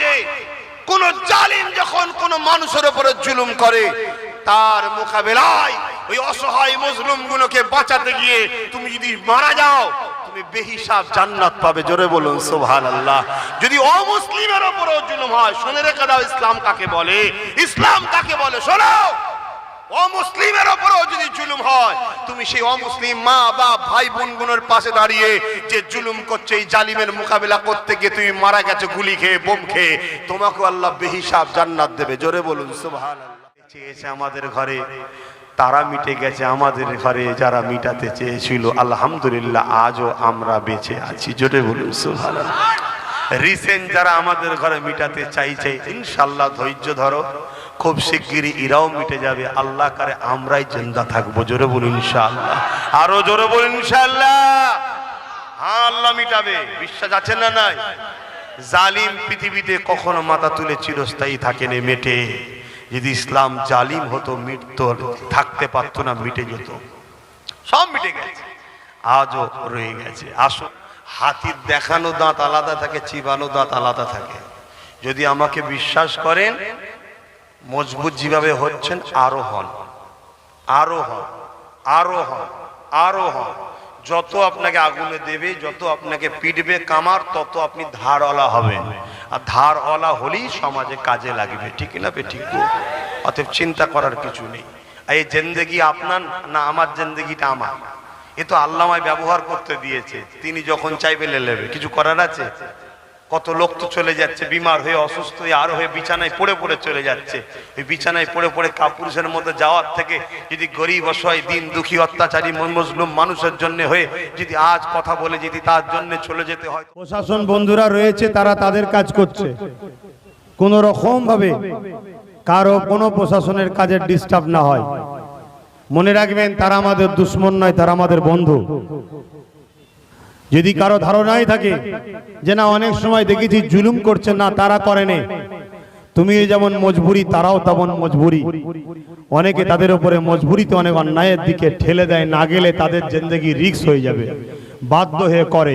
সমাজে কোন জালিম যখন কোন মানুষের উপরে জুলুম করে, তার মোকাবেলায় ওই অসহায় মজলুম গুলোকে বাঁচাতে গিয়ে তুমি যদি মারা যাও, তুমি বেহিসাব জান্নাত পাবে। জোরে বলুন সোহান আল্লাহ যদি অমুসলিমের উপরেও জুলুম হয়, শুনে রেখে দাও, ইসলাম কাকে বলে? ইসলাম কাকে বলে? শোনো! অমুসলিমের ওপরেও যদি জুলুম হয়, তুমি সেই অমুসলিম মা বা ভাই, বোনগুলোর পাশে দাঁড়িয়ে যে জুলুম করছে, এই জালিমের মোকাবিলা করতে গিয়ে তুমি মারা গেছো, গুলি খেয়ে, বোম খেয়ে তোমাকে আল্লাহ বেহিসাব জান্নাত দেবে। জোরে বলুন, সুবহানাল্লাহ। চেয়েছে আমাদের ঘরে, তারা মিটে গেছে আমাদের ঘরে, যারা মিটাতে চেয়েছিল, আলহামদুলিল্লাহ, আজও আমরা বেঁচে আছি। জোরে বলুন, সুবহানাল্লাহ। রিসেন্ট যারা আমাদের ঘরে মিটাতে চাইছে ইনশাল্লাহ ধৈর্য ধরো। খুব শিগগিরই ইরাও মিটে যাবে। আল্লাহ কারে আমরাই জিন্দা থাকব। জোরে বলুন, ইনশাআল্লাহ। আরও জোরে বলুন, ইনশাআল্লাহ। হ্যাঁ আল্লাহ মিটাবে। বিশ্বাস আছে না নাই? জালিম পৃথিবীতে কখনো মাথা তুলে চিরস্থায়ী থাকেনি মেটে। যদি ইসলাম জালিম হতো, মিটতো, থাকতে পারতো না, মিটে যেত। সব মিটে গেছে। আজও রয়ে গেছে। আসো হাতির দেখানো দাঁত আলাদা থাকে, চিবানো দাঁত আলাদা থাকে। যদি আমাকে বিশ্বাস করেন, মজবুত যেভাবে হচ্ছেন, আরও হন। আরও হন। আরও হন। আরও হন। যত আপনাকে আগুনে দেবে, যত আপনাকে পিটবে, কামার, তত আপনি ধারওয়ালা হবেন। আর ধারওয়ালা হলেই সমাজে কাজে লাগবে। ঠিক না বে, ঠিক অতএব চিন্তা করার কিছু নেই। এই জেন্দেগি আপনার না, আমার জেন্দেগিটা আমার? এ তো আল্লামায় ব্যবহার করতে দিয়েছে। তিনি যখন চাইবে লে নেবে কিছু করার আছে? কত লোক তো চলে যাচ্ছে, বিমার হয়ে অসুস্থ হয়ে আর হয়ে বিছানায় পড়ে পড়ে চলে যাচ্ছে। ওই বিছানায় পড়ে পড়ে কাপুরুষের মধ্যে যাওয়ার থেকে যদি গরিব, অসহায়, দিন দুঃখী, অত্যাচারী মজলুম মানুষের জন্য হয়ে যদি আজ কথা বলে, যদি তার জন্য চলে যেতে হয় প্রশাসন বন্ধুরা রয়েছে, তারা তাদের কাজ করছে। কোন রকম ভাবে কারও কোনো প্রশাসনের কাজের ডিস্টার্ব না হয়। মনে রাখবেন, তারা আমাদের দুশ্মন নয়, তারা আমাদের বন্ধু। যদি কারও ধারণাই থাকে যে না, অনেক সময় দেখেছি জুলুম করছে, না, তারা করেনি তুমি যেমন মজবুরি, তারাও তেমন মজবুরি। অনেকে তাদের উপরে মজবুরিতে অনেক অন্যায়ের দিকে ঠেলে দেয়, না গেলে তাদের জিন্দগি রিক্স হয়ে যাবে। বাধ্য হয়ে করে।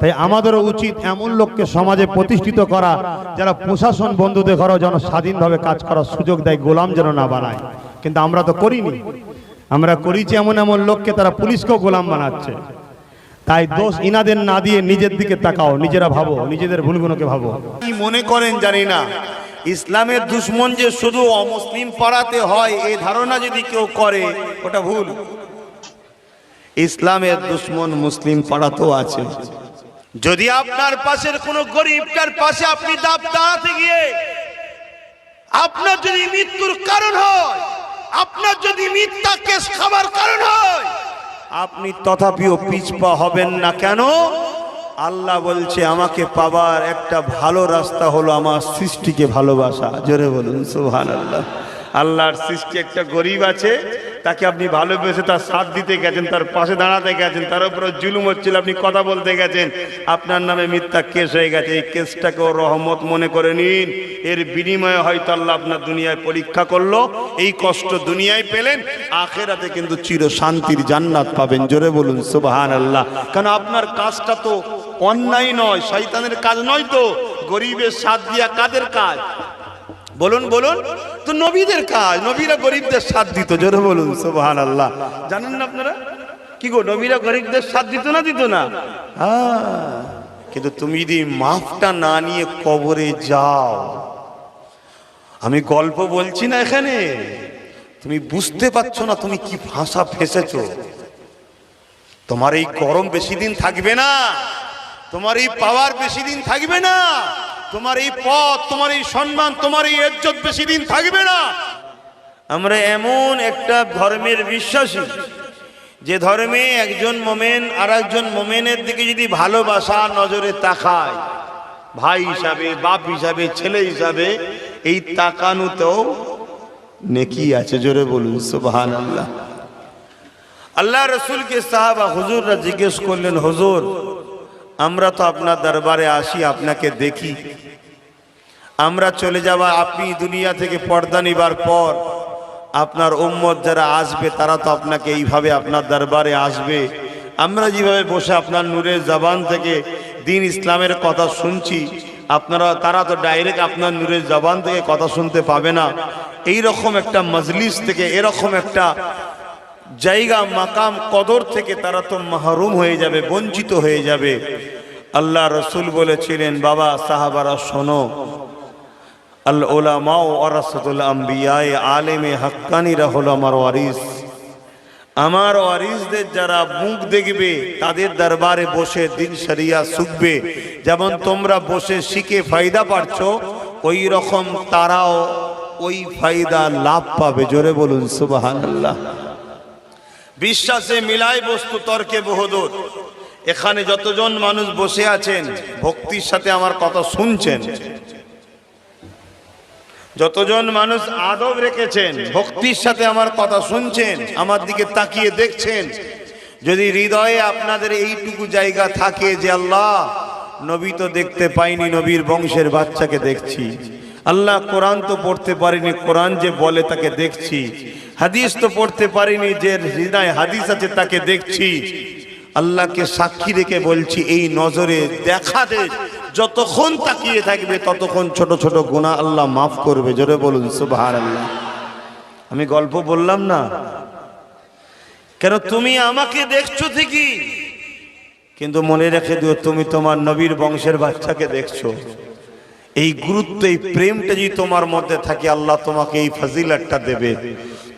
তাই আমাদেরও উচিত এমন লোককে সমাজে প্রতিষ্ঠিত করা, যারা প্রশাসন বন্ধুদের ঘরেও যেন স্বাধীনভাবে কাজ করার সুযোগ দেয়, গোলাম যেন না বানায়। কিন্তু আমরা তো করিনি। আমরা করিছি এমন এমন লোককে তারা পুলিশকেও গোলাম বানাচ্ছে। তাই দোষ ইনাদের না দিয়ে নিজের দিকে তাকাও, নিজেরা ভাবো, নিজেদের ভুলগুলোকে ভাবো। কি মনে করেন জানি না, ইসলামের দুশ্মন যে শুধু অমুসলিম পাড়াতে হয় এই ধারণা যদি কেউ করে, ওটা ভুল। ইসলামের দুশ্মন মুসলিম পাড়াতেও আছে। যদি আপনার পাশের কোনো গরিবটার পাশে আপনি দাপ দাঁড়াতে গিয়ে আপনার যদি মৃত্যুর কারণ হয় আপনার যদি মিথ্যা কেস খাবার কারণ হয়, আপনি তথাপিও পিছপা হবেন না কেন? আল্লাহ বলছে, আমাকে পাবার একটা ভালো রাস্তা হলো আমার সৃষ্টিকে ভালোবাসা। জোরে বলুন সুহান আল্লাহ আল্লাহর সৃষ্টি একটা গরিব আছে তাকে আপনি ভালোবেসে তার সাথ দিতে গেছেন, তার পাশে দাঁড়াতে গেছেন, তার উপরে জুলুম হচ্ছিল, আপনি কথা বলতে গেছেন। আপনার নামে মিথ্যা কেস হয়ে গেছে, এই কেসটাকেও রহমত মনে করে নিন। এর বিনিময়ে হয়তো আল্লাহ আপনার দুনিয়ায় পরীক্ষা করল, এই কষ্ট দুনিয়ায় পেলেন, আখেরাতে কিন্তু চির শান্তির জান্নাত পাবেন। জোরে বলুন সুবহান আল্লাহ কারণ আপনার কাজটা তো অন্যায় নয়, শয়তানের কাজ নয় তো? গরিবের সাথ দিয়া কাদের কাজ? বলুন বলুন। তো নবীদের কাজ, নবীরা গরিবদের সাথ দিত, জোরে বলুন সুবহান আল্লাহ জানেন না আপনারা? কি গো, নবীরা গরিবদের সাথ দিত না দিত না? হ্যাঁ কিন্তু তুমি যদি মাফটা না নিয়ে কবরে যাও, আমি গল্প বলছি না এখানে। তুমি বুঝতে পারছ না তুমি কি ভাষা ফেসেছো। তোমার এই গরম বেশি দিন থাকবে না, তোমার এই পাওয়ার বেশি দিন থাকবে না। তোমার এই পথ, তোমার এই সম্মান, তোমার এই ইজ্জত বেশি দিন থাকবে না। আমরা এমন একটা ধর্মের বিশ্বাসী, যে ধর্মে একজন মোমেন আর একজন মোমেনের দিকে যদি ভালোবাসা নজরে তাকায়, ভাই হিসাবে, বাপ হিসাবে, ছেলে হিসাবে, এই তাকানোতেও নেকি আছে, জোরে বলুন সুবহান আল্লাহ আল্লাহ রসুলকে সাহাবা হুজুররা জিজ্ঞেস করলেন, হুজুর আমরা তো আপনার দরবারে আসি, আপনাকে দেখি। আমরা চলে যাওয়া আপনি দুনিয়া থেকে পর্দা নিবার পর। আপনার উম্মত যারা আসবে, তারা তো আপনাকে এইভাবে আপনার দরবারে আসবে। আমরা যেভাবে বসে আপনার নূরের জবান থেকে দিন ইসলামের কথা শুনছি, আপনারা, তারা তো ডাইরেক্ট আপনার নূরের জবান থেকে কথা শুনতে পাবে না। এই রকম একটা মজলিস থেকে, এরকম একটা জায়গা, মাকাম, কদর থেকে তারা তো মাহরুম হয়ে যাবে, বঞ্চিত হয়ে যাবে। আল্লাহ রসুল বলেছিলেন, বাবা, সাহাবারা, শোনো। আল ওলামা ওরাসতুল আম্বিয়ায়, আলেমে হাক্কানিরা হলো আমার ওয়ারিস। আমার ওয়ারিসদের যারা মুখ দেখবে, তাদের দরবারে বসে দিন শরিয়া শুকবে। যেমন তোমরা বসে শিখে ফায়দা পাচ্ছ ওই রকম তারাও ওই ফায়দা লাভ পাবে। জোরে বলুন, সুবহানাল্লাহ। বিশ্বাসে মিলাই বস্তু তর্কে বহুদূর। এখানে যতজন মানুষ বসে আছেন, ভক্তির সাথে আমার কথা শুনছেন। যতজন মানুষ আদব রেখেছেন, ভক্তির সাথে আমার কথা শুনছেন, আমার দিকে তাকিয়ে দেখছেন। যদি হৃদয়ে আপনাদের এইটুকু জায়গা থাকে যে আল্লাহ, নবী তো দেখতে পাইনি, নবীর বংশের বাচ্চাকে দেখছি। আল্লাহ কোরআন তো পড়তে পারিনি, কোরআন যে বলে তাকে দেখছি। হাদিস তো পড়তে পারিনি যে হৃদয় হাদিস আছে তাকে দেখছি। আল্লাহকে সাক্ষী রেখে বলছি, এই নজরে দেখা দে। যতক্ষণ তাকিয়ে থাকবে, ততক্ষণ ছোট ছোট গুণা আল্লাহ মাফ করবে। জোরে বলুন সুবাহার আল্লাহ আমি গল্প বললাম না? কেন তুমি আমাকে দেখছ ঠিকই? কিন্তু মনে রেখে দিও, তুমি তোমার নবীর বংশের বাচ্চাকে দেখছ। এই গুরুত্ব, এই প্রেমটা যদি তোমার মধ্যে থাকে, আল্লাহ তোমাকে এই ফাজিলাতটা দেবে।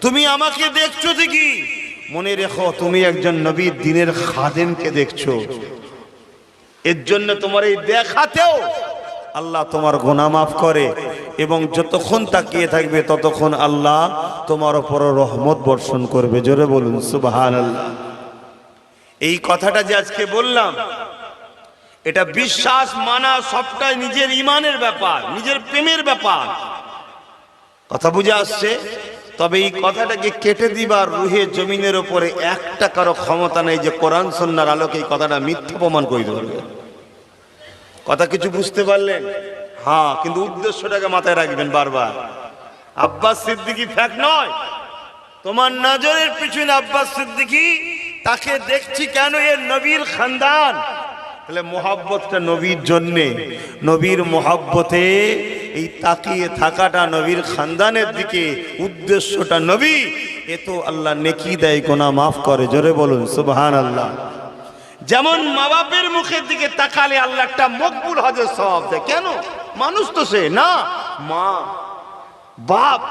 তুমি আমাকে দেখছ ঠিকই মনে রেখো, তুমি একজন নবীর দিনের খাদেমকে দেখছ। এর জন্য তোমার এই দেখাতেও আল্লাহ তোমার গোনা মাফ করে এবং যতক্ষণ তাকিয়ে থাকবে ততক্ষণ আল্লাহ তোমার ওপর রহমত বর্ষণ করবে। জোরে বলুন সুবাহান আল্লাহ এই কথাটা যে আজকে বললাম, এটা বিশ্বাস মানা সবটাই নিজের ইমানের ব্যাপার, নিজের প্রেমের ব্যাপার। কথা বুঝে আসছে? তবে এই কথাটাকে কেটে দিবার রুহে জমিনের ওপরে একটা কারও ক্ষমতা নেই যে কোরআন সন্ন্যার আলোকে এই কথাটা মিথ্যা প্রমাণ করে ধরবে কথা কিছু বুঝতে পারলেন? হ্যাঁ কিন্তু উদ্দেশ্যটাকে মাথায় রাখবেন বারবার। আব্বাস সিদ্দিকি ফ্যাক নয়। তোমার নজরের পিছনে আব্বাস সিদ্দিকি, তাকে দেখছি কেন এ নবীর খানদান? তাহলে মোহাব্বতটা নবীর জন্যে। নবীর মোহাব্বতে এই তাকিয়ে থাকাটা নবীর খানদানের দিকে, উদ্দেশ্যটা নবী। এ তো আল্লাহ নেকি দেয়, গোনা মাফ করে, জোরে বলুন সুবহান আল্লাহ যেমন মা বাপের মুখের দিকে তাকালে আল্লাহ একটা মকবুল হজের সব দেয়। কেন? মানুষ তো সে, না? মা, বাপ,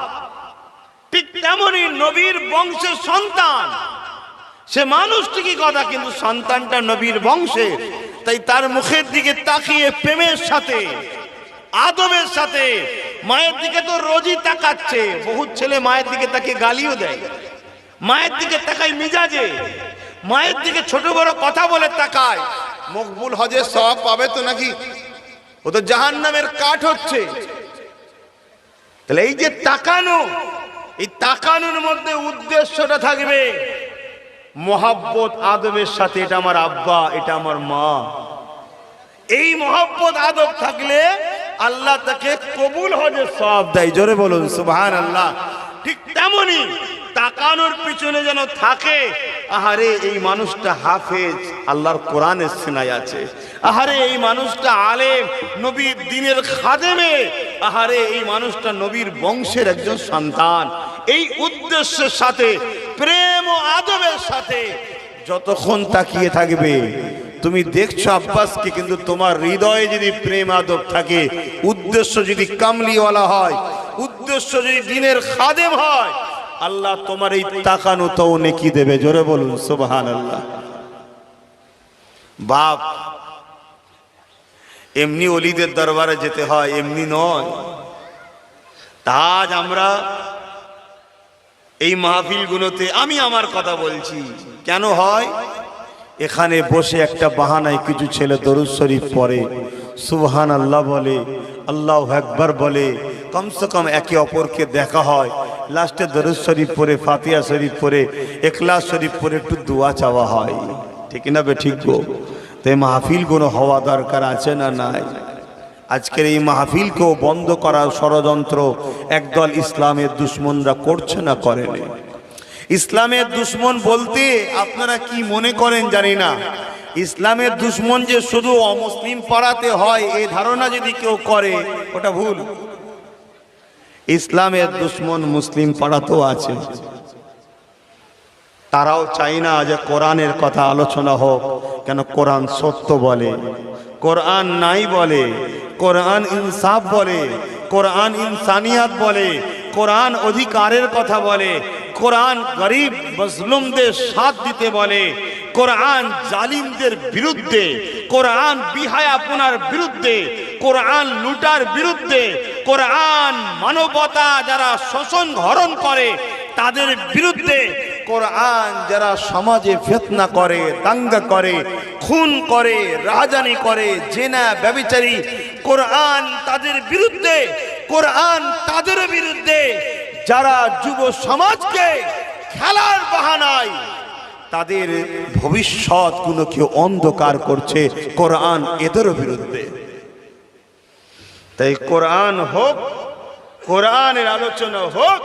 ঠিক তেমনই নবীর বংশের সন্তান। সে মানুষ ঠিকই কথা, কিন্তু সন্তানটা নবীর বংশের। তাই তার মুখের দিকে তাকিয়ে প্রেমের সাথে আদবের সাথে। মায়ের দিকে তো রোজই তাকাচ্ছে। বহুত ছেলে মায়ের দিকে তাকে গালিও দেয়। মায়ের দিকে তাকায় মিজাজে। মায়ের দিকে ছোট বড় কথা বলে তাকায়। মকবুল হজের সব পাবে তো নাকি? ও তো জাহান নামের কাঠ হচ্ছে। তাহলে এই যে তাকানো, এই তাকানোর মধ্যে উদ্দেশ্যটা থাকবে। মোহাব্বত আদবের সাথে এটা আমার আব্বা, এটা আমার মা। এই মোহাব্বত আদব থাকলে আল্লাহ তাকে কবুল হজে সব দেয়। জোরে বলুন সুবহান আল্লাহ ঠিক তেমনই তাকানোর পিছনে যেন থাকে, আহারে, এই মানুষটা হাফেজ, আল্লাহর কোরআনের সিনাই আছে। আহারে, এই মানুষটা আলেম, নবীর দিনের খাদেমে। আহারে, এই মানুষটা নবীর বংশের একজন সন্তান। এই উদ্দেশ্যের সাথে, প্রেম ও আদবের সাথে যতক্ষণ তাকিয়ে থাকবে তুমি দেখছ আব্বাসকে, কিন্তু তোমার হৃদয়ে যদি প্রেম আদব থাকে, উদ্দেশ্য যদি কামলিওয়ালা হয়, উদ্দেশ্য যদি দিনের খাদেম হয়, আল্লাহ তোমার এই তাকানো তো নেকি দেবে। জোরে বলুন সুবহান আল্লাহ বাপ, এমনি অলিদের দরবারে যেতে হয়, এমনি নয়। তাজ আমরা এই মাহফিলগুলোতে আমি আমার কথা বলছি। কেন হয়? এখানে বসে একটা বাহানায় কিছু ছেলে দরুদ শরীফ পড়ে। সুবহান আল্লাহ বলে, আল্লাহ একবার বলে। কমসে কম একে অপরকে দেখা হয়। লাস্টে দরুদ শরীফ পড়ে ফাতিয়া শরীফ পড়ে একলাস শরীফ পড়ে, একটু দোয়া চাওয়া হয়। ঠিক না বে ঠিক গো? তাই মাহফিলগুলো হওয়া দরকার আছে না নাই? আজকের এই মাহফিলকেও বন্ধ করার ষড়যন্ত্র একদল ইসলামের দুশ্মনরা করছে না করেনি ইসলামের দুশ্মন বলতে আপনারা কি মনে করেন জানি না। ইসলামের দুশ্মন যে শুধু অমুসলিম পাড়াতে হয় এই ধারণা যদি কেউ করে, ওটা ভুল। ইসলামের দুশ্মন মুসলিম পাড়াতেও আছে। তারাও চাই না যে কোরআনের কথা আলোচনা হোক, কেন কোরআন সত্য বলে, কোরআন নাই বলে, কোরআন ইনসাফ বলে, কোরআন ইনসানিয়াত বলে, কোরআন অধিকারের কথা বলে কোরআন গরিব, মজলুমদের সাথ দিতে বলে, কোরআন জালিমদের বিরুদ্ধে, কোরআন বিহায়াপনার বিরুদ্ধে, কোরআন লুটার বিরুদ্ধে, কোরআন মানবতা যারা শোষণ হরণ করে, তাদের বিরুদ্ধে কোরআন যারা সমাজে ফেতনা করে, দাঙ্গা করে, খুন করে, রাজানি করে, জেনা, ব্যবিচারী, কোরআন তাদের বিরুদ্ধে, কোরআন তাদের বিরুদ্ধে যারা যুব সমাজকে খেলার বাহানায় তাদের ভবিষ্যৎ গুলোকে অন্ধকার করছে কোরআন এদেরও বিরুদ্ধে? তাই কোরআন হোক, কোরআনের আলোচনা হোক,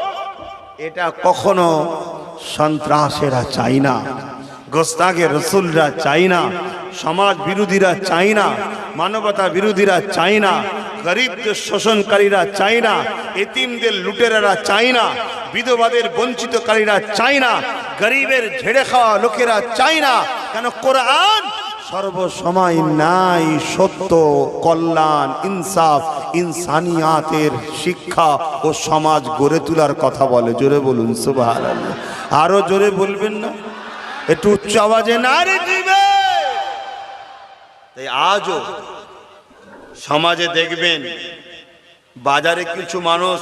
এটা কখনো সন্ত্রাসেরা চাই না গোস্তাকে রসুলরা চাই না, সমাজ বিরোধীরা চাই না, মানবতা বিরোধীরা চাই না গরিবদের শোষণকারীরা চাই না, এতিমদের লুটেরারা চাই না, বিধবাদের বঞ্চিতকারীরা চাই না, গরিবের ঝেড়ে খাওয়া লোকেরা চাই না। কেন কোরআন? সর্বসময় নাই সত্য, কল্যাণ, ইনসাফ, ইনসানিয়াতের শিক্ষা ও সমাজ গড়ে তোলার কথা বলে। জোরে বলুন সুবাহ আরও জোরে বলবেন না? একটু উচ্চ আওয়াজে না রে দিবে তাই আজও সমাজে দেখবেন বাজারে কিছু মানুষ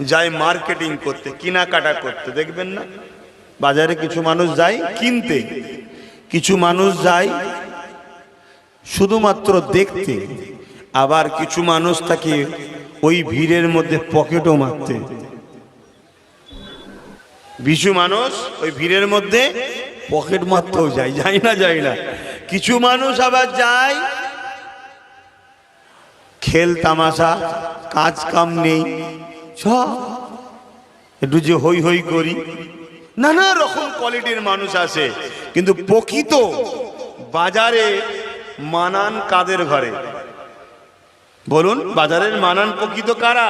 যায় মার্কেটিং করতে, কেনাকাটা করতে, দেখবেন না? বাজারে কিছু মানুষ যায় কিনতে, কিছু মানুষ যায় শুধুমাত্র দেখতে, আবার কিছু মানুষ থাকে ওই ভিড়ের মধ্যে পকেটও মারতে। কিছু মানুষ ওই ভিড়ের মধ্যে পকেট মারতেও যায় যায় না যায় না। কিছু মানুষ আবার যায় খেল তামাশা, কাজ কাম নেই। চ একটু যে হই হই করি। নানা রকম কোয়ালিটির মানুষ আছে কিন্তু প্রকৃত বাজারে মানান কাদের ঘরে? বলুন, বাজারের মানান প্রকৃত কারা?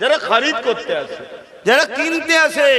যারা খারিদ করতে আসে, যারা কিনতে আসে।